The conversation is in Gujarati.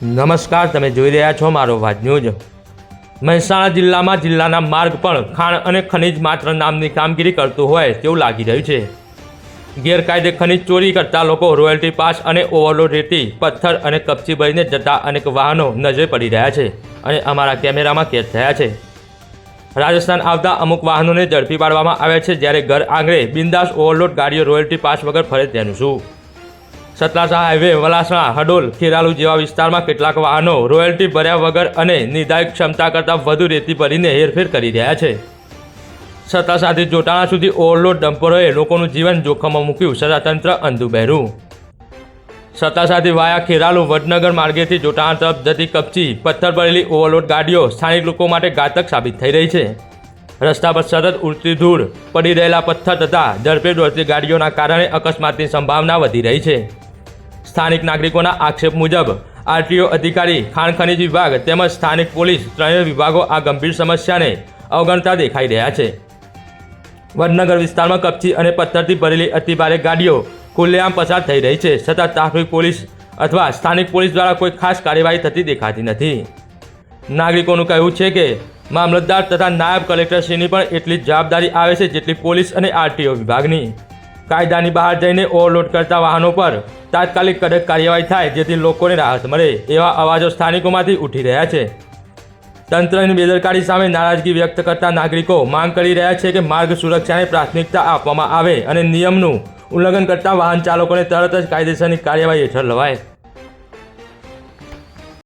નમસ્કાર, તમે જોઈ રહ્યા છો મારો વાત ન્યૂઝ. મહેસાણા જિલ્લામાં જિલ્લાના માર્ગ પણ ખાણ અને ખનિજ માત્ર નામની કામગીરી કરતું હોય તેવું લાગી રહ્યું છે. ગેરકાયદે ખનિજ ચોરી કરતા લોકો રોયલ્ટી પાસ અને ઓવરલોડ રેતી, પથ્થર અને કપચી ભરીને જતા અનેક વાહનો નજરે પડી રહ્યા છે અને અમારા કેમેરામાં કેદ થયા છે. રાજસ્થાન આવતા અમુક વાહનોને ઝડપી પાડવામાં આવ્યા છે, જ્યારે ઘર આંગણે બિંદાસ ઓવરલોડ ગાડીઓ રોયલ્ટી પાસ વગર ફરે તેનું શું? સતલાસા હાઈવે, વલાસણા, હડોલ, ખેરાલુ જેવા વિસ્તારમાં કેટલાક વાહનો રોયલ્ટી ભર્યા વગર અને નિર્ધારિત ક્ષમતા કરતાં વધુ રેતી ભરીને હેરફેર કરી રહ્યા છે. સતલાસાથી જોટાણા સુધી ઓવરલોડ ડમ્પરોએ લોકોનું જીવન જોખમમાં મૂક્યું સદાતંત્ર અંધુ બહેરું સતાસાથી વાયા ખેરાલુ વડનગર માર્ગેથી જોટાણા તરફ જતી કપચી, પથ્થર ભરેલી ઓવરલોડ ગાડીઓ સ્થાનિક લોકો માટે ઘાતક સાબિત થઈ રહી છે. રસ્તા પર સતત ઉડતી ધૂળ પડી રહેલા પથ્થર તથા ઝડપે દોડતી ગાડીઓના કારણે અકસ્માતની સંભાવના વધી રહી છે. સ્થાનિક નાગરિકોના આક્ષેપ મુજબ આરટીઓ અધિકારી, ખાણ ખનિજ વિભાગ તેમજ સ્થાનિક પોલીસ ત્રણેય વિભાગો આ ગંભીર સમસ્યાને અવગણતા દેખાઈ રહ્યા છે. વડનગર વિસ્તારમાં કપચી અને પથ્થરથી ભરેલી અતિભારે ગાડીઓ ખુલ્લેઆમ પસાર થઈ રહી છે. છતાં ટ્રાફિક પોલીસ અથવા સ્થાનિક પોલીસ દ્વારા કોઈ ખાસ કાર્યવાહી થતી દેખાતી નથી. નાગરિકોનું કહેવું છે કે મામલતદાર તથા નાયબ કલેક્ટરશ્રીની પણ એટલી જવાબદારી આવે છે જેટલી પોલીસ અને આરટીઓ વિભાગની. કાયદાની બહાર જઈને ઓવરલોડ કરતા વાહનો પર તાત્કાલિક કડક કાર્યવાહી થાય જેથી લોકોને રાહત મળે એવા અવાજો સ્થાનિકોમાંથી ઉઠી રહ્યા છે. તંત્રની બેદરકારી સામે નારાજગી વ્યક્ત કરતા નાગરિકો માંગ કરી રહ્યા છે કે માર્ગ સુરક્ષાને પ્રાથમિકતા આપવામાં આવે અને નિયમનું ઉલ્લંઘન કરતા વાહન ચાલકોને તરત જ કાયદેસરની કાર્યવાહી હેઠળ લવાય.